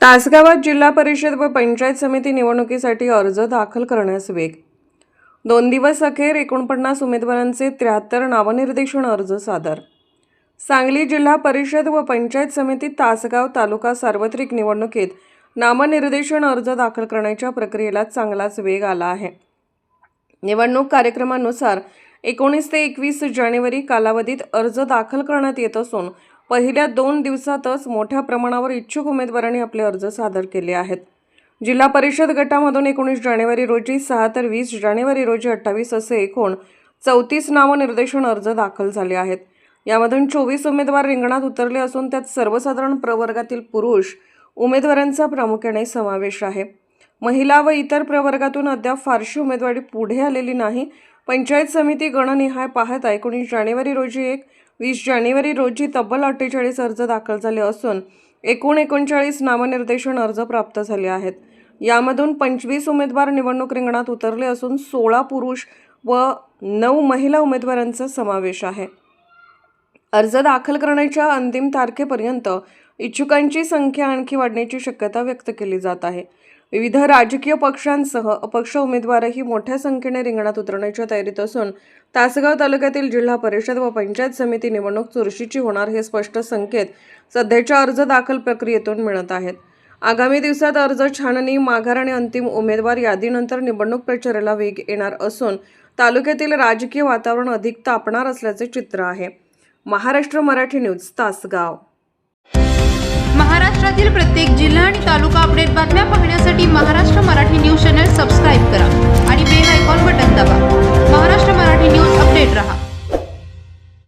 तासगावात जिल्हा परिषद व पंचायत समिती निवडणुकीसाठी अर्ज दाखल करण्यास वेग. दोन दिवस अखेर एकोणपन्नास उमेदवारांचे त्र्याहत्तर नावनिर्देशन अर्ज सादर. सांगली जिल्हा परिषद व पंचायत समिती तासगाव तालुका सार्वत्रिक निवडणुकीत नामनिर्देशन अर्ज दाखल करण्याच्या प्रक्रियेला चांगलाच वेग आला आहे. निवडणूक कार्यक्रमानुसार एकोणीस ते एकवीस जानेवारी कालावधीत अर्ज दाखल करण्यात येत असून पहिल्या दोन दिवसातच मोठ्या प्रमाणावर इच्छुक उमेदवारांनी आपले अर्ज सादर केले आहेत. जिल्हा परिषद गटामधून एकोणीस जानेवारी रोजी सहा तर वीस जानेवारी रोजी अठ्ठावीस असे एकूण चौतीस नामनिर्देशन अर्ज दाखल झाले आहेत. यामधून चोवीस उमेदवार रिंगणात उतरले असून त्यात सर्वसाधारण प्रवर्गातील पुरुष उमेदवारांचा प्रामुख्याने समावेश आहे. महिला व इतर प्रवर्गातून अद्याप फारशी उमेदवारी पुढे आलेली नाही. पंचायत समिती गणनिहाय पाहता एकोणीस जानेवारी रोजी एक वीस जानेवारी रोजी तब्बल अठ्ठेचाळीस अर्ज दाखल झाले असून एकूण एकोणचाळीस नामनिर्देशन अर्ज प्राप्त झाले आहेत. यामधून पंचवीस उमेदवार निवडणूक रिंगणात उतरले असून सोळा पुरुष व नऊ महिला उमेदवारांचा समावेश आहे. अर्ज दाखल करण्याच्या अंतिम तारखेपर्यंत इच्छुकांची संख्या आणखी वाढण्याची शक्यता व्यक्त केली जात आहे. विविध राजकीय पक्षांसह अपक्ष उमेदवारही मोठ्या संख्येने रिंगणात उतरण्याच्या तयारीत असून तासगाव तालुक्यातील जिल्हा परिषद व पंचायत समिती निवडणूक चुरशीची होणार हे स्पष्ट संकेत सध्याच्या अर्ज दाखल प्रक्रियेतून मिळत आहेत. आगामी दिवसात अर्ज छाननी माघार आणि अंतिम उमेदवार यादीनंतर निवडणूक प्रचाराला वेग येणार असून तालुक्यातील राजकीय वातावरण अधिक तापणार असल्याचे चित्र आहे. महाराष्ट्र मराठी न्यूज तासगाव. राज्यातील प्रत्येक जिल्हा आणि तालुका अपडेट बातम्या पाहण्यासाठी महाराष्ट्र